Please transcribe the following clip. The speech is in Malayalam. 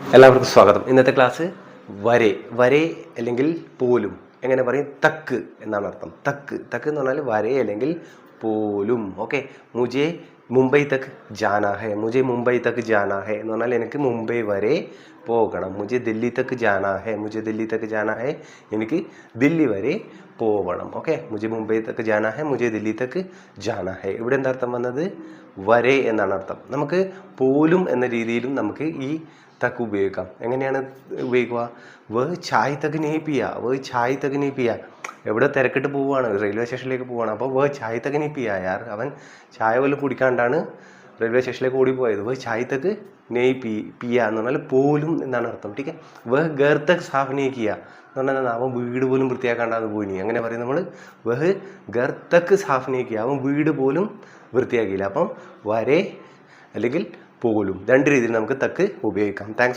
എല്ലാവർക്കും സ്വാഗതം. ഇന്നത്തെ ക്ലാസ് വരെ വരെ അല്ലെങ്കിൽ പോലും. എങ്ങനെ പറയും? തക്ക് എന്നാണ് അർത്ഥം. തക്ക്. തക്ക് എന്ന് പറഞ്ഞാൽ വരെ അല്ലെങ്കിൽ പോലും. ഓക്കെ? മുജെ മുംബൈ തക്ക് ജാനാ ഹെ മുജെ മുംബൈ തക്ക് ജാനാ ഹെ എന്ന് പറഞ്ഞാൽ എനിക്ക് മുംബൈ വരെ പോകണം. മുജെ ദില്ലി തക്ക് ജാനാ ഹെ മുജെ ദില്ലി തക്ക് ജാനാ ഹെ എനിക്ക് ദില്ലി വരെ പോവണം. ഓക്കെ? മുജെ മുംബൈ തക്ക് ജാനാ ഹെ മുജെ ദില്ലി തക്ക് ജാനാ ഹെ. ഇവിടെ എന്താ അർത്ഥം വന്നത്? വരെ എന്നാണ് അർത്ഥം. നമുക്ക് പോലും എന്ന രീതിയിലും നമുക്ക് ഈ തക്ക് ഉപയോഗിക്കാം. എങ്ങനെയാണ് ഉപയോഗിക്കുക? വേ ചായ് തക്ക് നീപ്പിയ വേ ചായ് തക്ക് നീപ്പിയ എവിടെ തിരക്കിട്ട് പോവുകയാണ് റെയിൽവേ സ്റ്റേഷനിലേക്ക് പോവുകയാണ് അപ്പോൾ വേ ചായ് തക്ക് നെയ്പിയ യാർ. അവൻ ചായ പോലും കുടിക്കാണ്ടാണ് റെയിൽവേ സ്റ്റേഷനിലേക്ക് ഓടിപ്പോയത്. വേ ചായ് തക്ക് നെയ് പി പിയ എന്ന് പറഞ്ഞാൽ പോലും എന്നാണ് അർത്ഥം. ടീക്കെ വേ ഗർ തക്ക് സാഫ് കിയ എന്ന് പറഞ്ഞാൽ അവൻ വീട് പോലും വൃത്തിയാക്കാണ്ടാന്ന് പോയി അങ്ങനെ പറയും നമ്മൾ വെഹ് ഗർ തക്ക് സാഫ് കിയ. അവൻ വീട് പോലും വൃത്തിയാക്കിയില്ല. അപ്പം വരെ അല്ലെങ്കിൽ പോലും. രണ്ട് രീതിയിൽ നമുക്ക് തക്ക് ഉപയോഗിക്കാം. താങ്ക്സ്